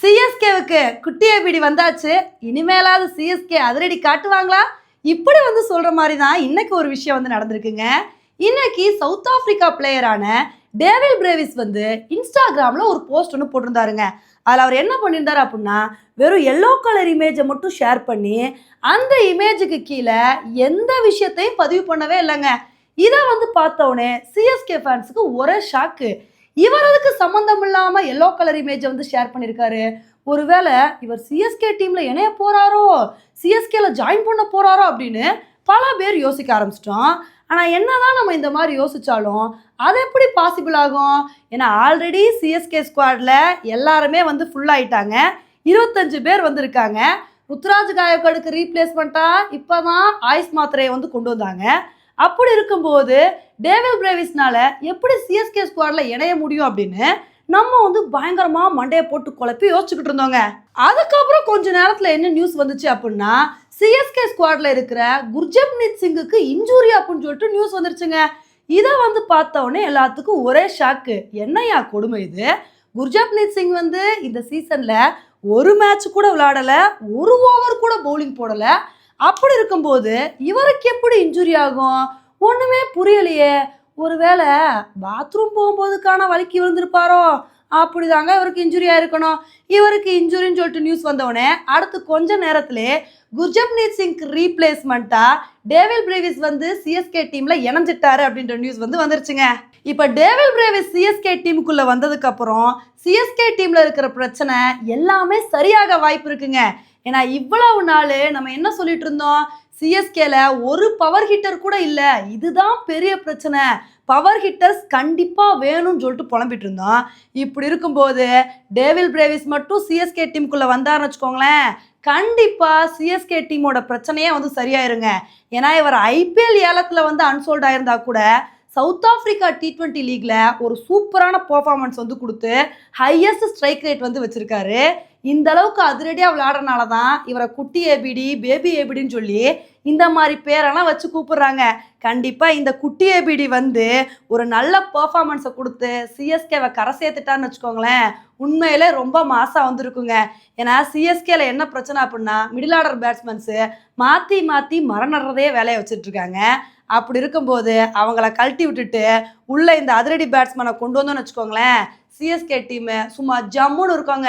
சிஎஸ்கேவுக்கு குட்டியை பிடி வந்தாச்சு. இனிமேலாவது சிஎஸ்கே அதிரடி காட்டுவாங்களா? இப்படி வந்து சொல்கிற மாதிரி தான் இன்னைக்கு ஒரு விஷயம் வந்து நடந்திருக்குங்க. இன்னைக்கு சவுத் ஆப்பிரிக்கா பிளேயரான டேவில் பிரேவிஸ் வந்து இன்ஸ்டாகிராமில் ஒரு போஸ்ட் ஒன்று போட்டிருந்தாருங்க. அதில் அவர் என்ன பண்ணியிருந்தார் அப்படின்னா வெறும் எல்லோ கலர் இமேஜை மட்டும் ஷேர் பண்ணி அந்த இமேஜுக்கு கீழே எந்த விஷயத்தையும் பதிவு பண்ணவே இல்லைங்க. இதை வந்து பார்த்தோன்னே சிஎஸ்கே ஃபேன்ஸுக்கு ஒரே ஷாக்கு இவர் அதுக்கு சம்மந்தம் இல்லாமல் எல்லோ கலர் இமேஜை வந்து ஷேர் பண்ணியிருக்காரு ஒருவேளை இவர் சிஎஸ்கே டீமில் இணைய போகிறாரோ சிஎஸ்கேல ஜாயின் பண்ண போகிறாரோ அப்படின்னு பல பேர் யோசிக்க ஆரம்பிச்சிட்டோம். ஆனால் என்னதான் நம்ம இந்த மாதிரி யோசித்தாலும் அது எப்படி பாசிபிள் ஆகும்? ஏன்னா ஆல்ரெடி சிஎஸ்கே ஸ்குவாடில் எல்லாருமே வந்து ஃபுல் ஆயிட்டாங்க. இருபத்தஞ்சு பேர் வந்திருக்காங்க. ருத்ராஜ் காயக்கடுக்கு ரீப்ளேஸ்மெண்ட்டாக இப்போ தான் ஆயுஸ் மாத்திரையை வந்து கொண்டு வந்தாங்க. அப்படி இருக்கும்போது டேவில் பிரேவிஸ்னால எப்படி சிஎஸ்கே ஸ்குவாட்ல இணைய முடியும் அப்படின்னு நம்ம வந்து பயங்கரமா மண்டையை போட்டு குழப்பி யோசிச்சுக்கிட்டு இருந்தோங்க. அதுக்கப்புறம் கொஞ்ச நேரத்துல என்ன நியூஸ் வந்துச்சு அப்படின்னா சிஎஸ்கே ஸ்குவாட்ல இருக்கிற குர்ஜப்னீத் சிங்குக்கு இன்ஜூரி அப்படின்னு சொல்லிட்டு நியூஸ் வந்துருச்சுங்க. இதை வந்து பார்த்தோன்னே எல்லாத்துக்கும் ஒரே ஷாக்கு என்னையா கொடுமை இது? குர்ஜப்னீத் சிங் வந்து இந்த சீசன்ல ஒரு மேட்ச் கூட விளையாடல ஒரு ஓவர் கூட பவுலிங் போடலை அப்படி இருக்கும்போது இவருக்கு எப்படி இன்ஜுரி ஆகும்? ஒன்றுமே புரியலையே. ஒருவேளை பாத்ரூம் போகும்போதுக்கான வலிக்கு விழுந்திருப்பாரோ? அப்படிதாங்க இவருக்கு இன்ஜுரியாக இருக்கணும் இவருக்கு இன்ஜுரின்னு சொல்லிட்டு நியூஸ் வந்தவுடனே அடுத்து கொஞ்ச நேரத்திலே குர்ஜப்னீத் சிங் ரீப்ளேஸ்மெண்ட்டா டேவில் பிரேவிஸ் வந்து சிஎஸ்கே டீம்ல இணைஞ்சிட்டாரு அப்படின்ற நியூஸ் வந்து வந்துருச்சுங்க. இப்போ டேவில் பிரேவிஸ் சிஎஸ்கே டீமுக்குள்ள வந்ததுக்கு அப்புறம் சிஎஸ்கே டீம்ல இருக்கிற பிரச்சனை எல்லாமே சரியாக வாய்ப்பு இருக்குங்க. ஏன்னா இவ்வளவு நாள் நம்ம என்ன சொல்லிட்டு இருந்தோம் சிஎஸ்கேல ஒரு பவர் ஹிட்டர் கூட இல்லை. இதுதான் பெரிய பிரச்சனை. பவர் ஹிட்டர்ஸ் கண்டிப்பாக வேணும்னு சொல்லிட்டு புலம்பிட்டு இருந்தோம் இப்படி இருக்கும்போது டேவில் பிரேவிஸ் மட்டும் சிஎஸ்கே டீமுக்குள்ளே வந்தாருன்னு வச்சுக்கோங்களேன். கண்டிப்பாக சிஎஸ்கே டீமோட பிரச்சனையே வந்து சரியாயிருங்க. ஏன்னா இவர் ஐபிஎல் ஏலத்தில் வந்து அன்சோல்ட் ஆயிருந்தா கூட சவுத் ஆஃப்ரிக்கா டி ட்வெண்ட்டி லீக்ல ஒரு சூப்பரான பர்ஃபார்மன்ஸ் வந்து கொடுத்து ஹையஸ்ட் ஸ்ட்ரைக் ரேட் வந்து வச்சிருக்காரு. இந்த அளவுக்கு அதிரடியாக விளையாடுறனால தான் இவரை குட்டி ஏபிடி பேபி ஏபிடின்னு சொல்லி இந்த மாதிரி பேரெல்லாம் வச்சு கூப்பிடுறாங்க. கண்டிப்பாக இந்த குட்டி ஏபிடி வந்து ஒரு நல்ல பர்ஃபார்மன்ஸை கொடுத்து சிஎஸ்கேவை கரை சேர்த்துட்டான்னு வச்சுக்கோங்களேன் உண்மையிலே ரொம்ப மாசாக வந்திருக்குங்க. ஏன்னா சிஎஸ்கேல என்ன பிரச்சனை அப்படின்னா மிடில் ஆர்டர் பேட்ஸ்மேன்ஸு மாற்றி மாற்றி மரணடுறதே வேலையை வச்சுட்ருக்காங்க அப்படி இருக்கும்போது அவங்கள கழட்டி விட்டுட்டு உள்ளே இந்த அதிரடி பேட்ஸ்மேனை கொண்டு வந்தோம்னு வச்சுக்கோங்களேன் சிஎஸ்கே டீமு சும்மா ஜம்முன்னு இருக்காங்க.